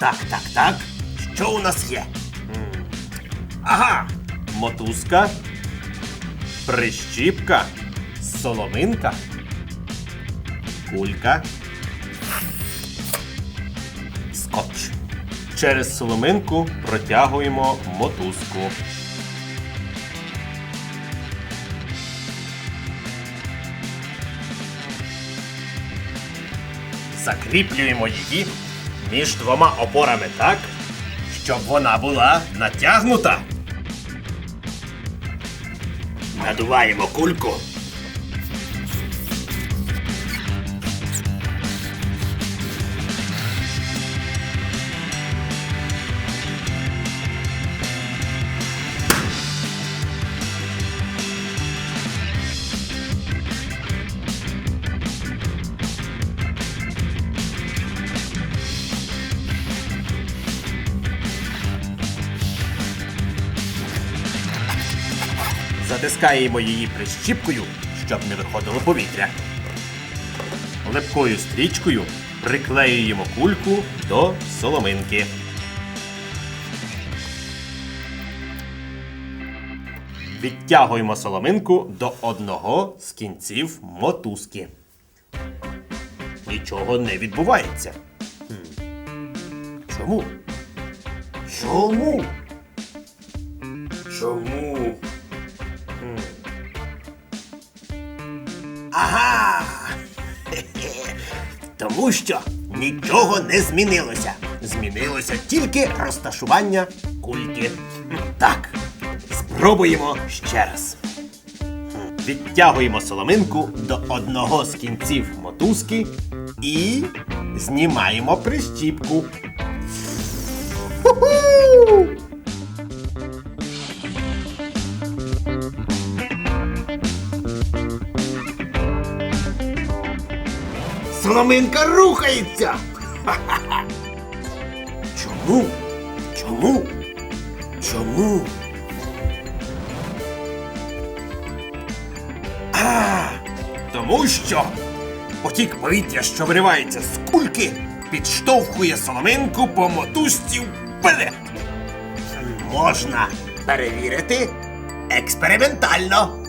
Так, так, так. Що у нас є? Ага. Мотузка, прищіпка, соломинка, кулька, скотч. Через соломинку протягуємо мотузку. Закріплюємо її між двома опорами так, щоб вона була натягнута. Надуваємо кульку. Затискаємо її прищіпкою, щоб не виходило повітря. Липкою стрічкою приклеюємо кульку до соломинки. Відтягуємо соломинку до одного з кінців мотузки. Нічого не відбувається. Чому? Чому? Чому? Ага. Тому що нічого не змінилося. Змінилося тільки розташування кульки. Так, спробуємо ще раз. Відтягуємо соломинку до одного з кінців мотузки і знімаємо прищіпку. Ху-ху! Соломинка рухається. Чому? Чому? Чому? А, тому що потік повітря, що виривається з кульки, підштовхує соломинку по мотузці вперед. Можна перевірити експериментально.